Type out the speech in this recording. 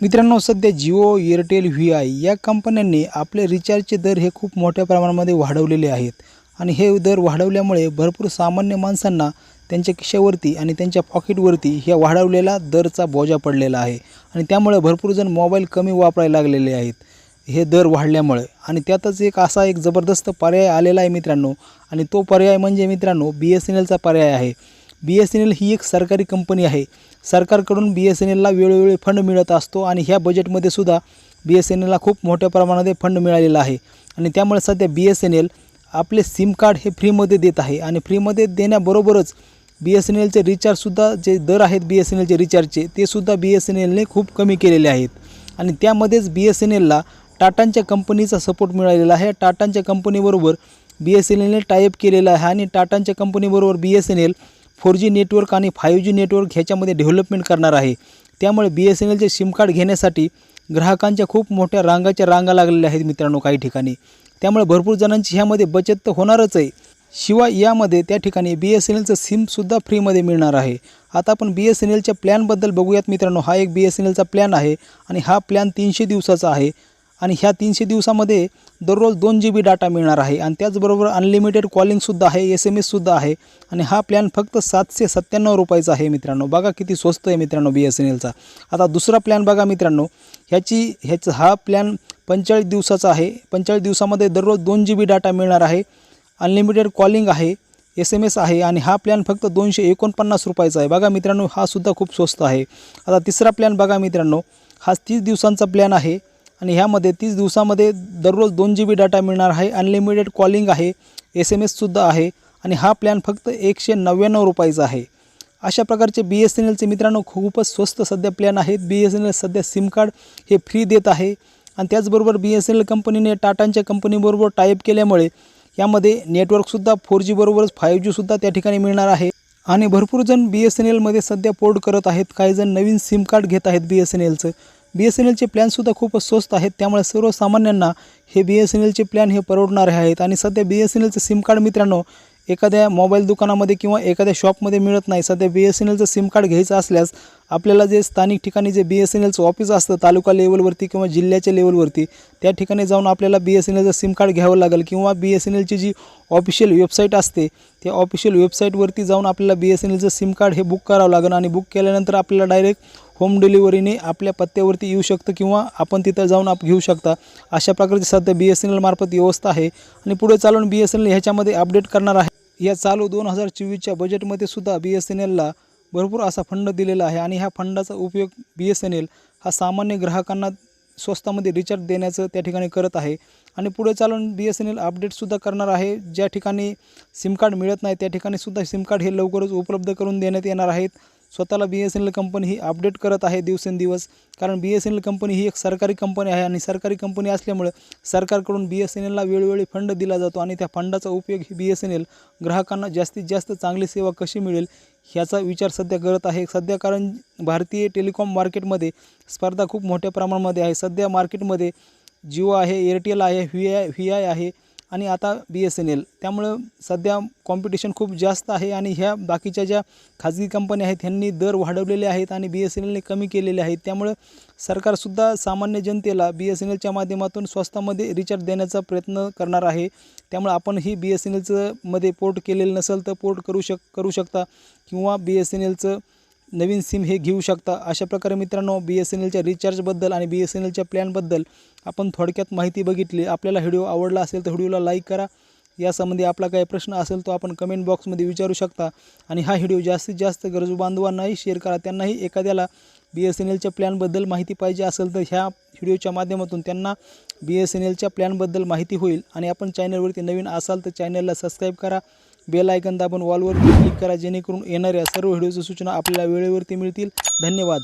मित्रांनो सध्या Jio Airtel V I या कंपन्यांनी आपले रिचार्जचे दर हे खूप मोठ्या प्रमाणामध्ये वाढवलेले आहेत. आणि हे दर वाढवल्यामुळे भरपूर सामान्य माणसांना त्यांच्या खिशावरती आणि त्यांच्या पॉकेटवरती ह्या वाढवलेला दरचा बोजा पडलेला आहे. आणि त्यामुळे भरपूर जण मोबाईल कमी वापरायला लागलेले आहेत. हे दर वाढल्यामुळे. आणि त्यातच एक असा एक जबरदस्त पर्याय आलेला आहे मित्रांनो. आणि तो पर्याय म्हणजे मित्रांनो बी एस एन एलचा पर्याय आहे. बी एस एन एल ही एक सरकारी कंपनी आहे. सरकारकडून बी एस एन एलला वेळोवेळी फंड मिळत असतो आणि ह्या बजेटमध्ये सुद्धा बी एस एन एलला खूप मोठ्या प्रमाणामध्ये फंड मिळालेला आहे. आणि त्यामुळे सध्या बी एस एन एल आपले सिम कार्ड हे फ्रीमध्ये देत आहे आणि फ्रीमध्ये देण्याबरोबरच बी एस एन एलचे रिचार्जसुद्धा जे दर आहेत बी एस एन एलचे रिचार्जचे ते सुद्धा बी एस एन एलने खूप कमी केलेले आहेत. आणि त्यामध्येच बी एस एन एलला टाटांच्या कंपनीचा सपोर्ट मिळालेला आहे. टाटांच्या कंपनीबरोबर बी एस एन एलने टायअप केलेला आहे आणि टाटांच्या कंपनीबरोबर B S N L four G network आणि फाईव्ह जी नेटवर्क ह्याच्यामध्ये डेव्हलपमेंट करणार आहे. त्यामुळे बी एस एन एलचे सिम कार्ड घेण्यासाठी ग्राहकांच्या खूप मोठ्या रांगाच्या रांगा लागलेल्या आहेत मित्रांनो काही ठिकाणी. त्यामुळे भरपूर जणांची ह्यामध्ये बचत तर होणारच आहे. शिवाय यामध्ये त्या ठिकाणी बी एस एन एलचं सिमसुद्धा फ्रीमध्ये मिळणार आहे. आता आपण बी एस एन एलच्या प्लॅनबद्दल बघूयात मित्रांनो. हा एक बी एस एन एलचा प्लॅन आहे आणि हा प्लॅन तीनशे दिवसाचा आहे. आणि ह्या तीनशे दिवसामध्ये दररोज दोन जी बी डाटा मिळणार आहे. आणि त्याचबरोबर अनलिमिटेड कॉलिंगसुद्धा आहे एस एम एससुद्धा आहे. आणि हा प्लॅन फक्त सातशे सत्त्याण्णव रुपयाचा आहे मित्रांनो. बघा किती स्वस्त आहे मित्रांनो बी एस एन एलचा आता दुसरा प्लॅन बघा मित्रांनो. ह्याची ह्याचं हा प्लॅन पंचेचाळीस दिवसाचा आहे. पंचेचाळीस दिवसामध्ये दररोज दोन जी बी डाटा मिळणार आहे. अनलिमिटेड कॉलिंग आहे एस एम एस आहे. आणि हा प्लॅन फक्त दोनशे एकोणपन्नास रुपयाचा आहे. बघा मित्रांनो हा सुद्धा खूप स्वस्त आहे. आता तिसरा प्लॅन बघा मित्रांनो. हा तीस दिवसांचा प्लॅन आहे. आणि ह्यामध्ये तीस दिवसामध्ये दररोज दोन जी बी डाटा मिळणार आहे. अनलिमिटेड कॉलिंग आहे. एस एम एससुद्धा आहे. आणि हा प्लॅन फक्त एकशे नव्याण्णव रुपयाचा आहे. अशा प्रकारचे बी एस एन एलचे मित्रांनो खूपच स्वस्त सध्या प्लॅन आहेत. बी एस एन एल सध्या सिम कार्ड हे फ्री देत आहे. आणि त्याचबरोबर बी एस एन एल कंपनीने टाटांच्या कंपनीबरोबर टाईप केल्यामुळे यामध्ये नेटवर्कसुद्धा फोर जी बरोबरच फाईव्ह जीसुद्धा त्या ठिकाणी मिळणार आहे. आणि भरपूर जण बी एस एन एलमध्ये सध्या पोर्ट करत आहेत. काही जण नवीन सिम कार्ड घेत आहेत बी एस एन एलचं बी एस एन एलचे प्लॅनसुद्धा खूपच स्वस्त आहेत. त्यामुळे सर्वसामान्यांना हे बी एस एन एलचे प्लॅन हे परवडणारे आहेत. आणि सध्या बी एस एन एलचं सिम कार्ड मित्रांनो एखाद्या मोबाईल दुकानामध्ये किंवा एखाद्या शॉपमध्ये मिळत नाही. सध्या बी एस एन एलचं सिम कार्ड घ्यायचं असल्यास आपल्याला जे स्थानिक ठिकाणी जे बी एस एन एलचं ऑफिस असतं तालुका लेवलवरती किंवा जिल्ह्याच्या लेवलवरती त्या ठिकाणी जाऊन आपल्याला बी एस एन एलचं सिम कार्ड घ्यावं लागेल किंवा बी एस एन एलची जी ऑफिशियल वेबसाईट असते त्या ऑफिशियल वेबसाईटवरती जाऊन आपल्याला बी एस एन एलचं सिम कार्ड हे बुक करावं लागेल. आणि बुक केल्यानंतर आपल्याला डायरेक्ट होम डिलिव्हरीने आपल्या पत्त्यावरती येऊ शकतं किंवा आपण तिथं जाऊन आप घेऊ शकता. अशा प्रकारची सध्या बी एस एन एल मार्फत व्यवस्था आहे. आणि पुढे चालून बी एस एन एल ह्याच्यामध्ये अपडेट करणार आहे. या चालू दोन हजार चोवीसच्या बजेटमध्ये सुद्धा बी एस एन एलला भरपूर असा फंड दिलेला आहे. आणि ह्या फंडाचा उपयोग बी एस एन एल हा सामान्य ग्राहकांना स्वस्तामध्ये रिचार्ज देण्याचं त्या ठिकाणी करत आहे. आणि पुढे चालून बी एस एन एल अपडेटसुद्धा करणार आहे. ज्या ठिकाणी सिम कार्ड मिळत नाही त्या ठिकाणी सुद्धा सिम कार्ड हे लवकरच उपलब्ध करून देण्यात येणार आहेत. स्वतःला B S N L company ही अपडेट करत आहे दिवसेंदिवस. कारण B S N L company ही एक सरकारी कंपनी आहे आणि सरकारी कंपनी असल्यामुळे सरकारकडून बी एस एन एलला वेळोवेळी फंड दिला जातो आणि त्या फंडाचा उपयोग ही बी एस एन एल ग्राहकांना जास्तीत जास्त चांगली सेवा कशी मिळेल ह्याचा विचार सध्या करत आहे. सध्या कारण भारतीय टेलिकॉम मार्केटमध्ये स्पर्धा खूप मोठ्या प्रमाणामध्ये आहे. सध्या मार्केटमध्ये जिओ आहे एअरटेल आहे व्ही आय व्ही आय आहे. आणि आता बी एस एन एल त्यामुळं सध्या कॉम्पिटिशन खूप जास्त आहे आणि ह्या बाकीच्या ज्या खाजगी कंपन्या आहेत ह्यांनी दर वाढवलेले आहेत आणि बी एस एन एलने कमी केलेले आहेत. त्यामुळं सरकारसुद्धा सामान्य जनतेला बी एस एन एलच्या माध्यमातून स्वस्तामध्ये रिचार्ज देण्याचा प्रयत्न करणार आहे. त्यामुळे आपणही बी एस एन एलचं मध्ये पोर्ट केलेलं नसेल तर पोर्ट करू शक करू शकता किंवा बी एस एन एलचं नवीन सिम हे घेऊ शकता. अशा प्रकारे मित्रांनो बी एस एन एलच्या रिचार्जबद्दल आणि बी एस एन एलच्या प्लॅनबद्दल आपण थोडक्यात माहिती बघितली. आपल्याला व्हिडिओ आवडला असेल तर व्हिडिओला लाईक करा. यासंबंधी आपला काही प्रश्न असेल तो आपण कमेंट बॉक्समध्ये विचारू शकता. आणि हा व्हिडिओ जास्तीत जास्त गरजू बांधवांनाही शेअर करा. त्यांनाही एखाद्याला बी एस एन एलच्या प्लॅनबद्दल माहिती पाहिजे असेल तर ह्या व्हिडिओच्या माध्यमातून त्यांना बी एस एन एलच्या प्लॅनबद्दल माहिती होईल. आणि आपण चॅनलवरती नवीन असाल तर चॅनलला सबस्क्राईब करा. बेल आयकन दाबून वॉलवरती क्लिक करा जेणेकरून येणाऱ्या सर्व व्हिडिओच्या सूचना आपल्याला वेळेवरती मिळतील. धन्यवाद.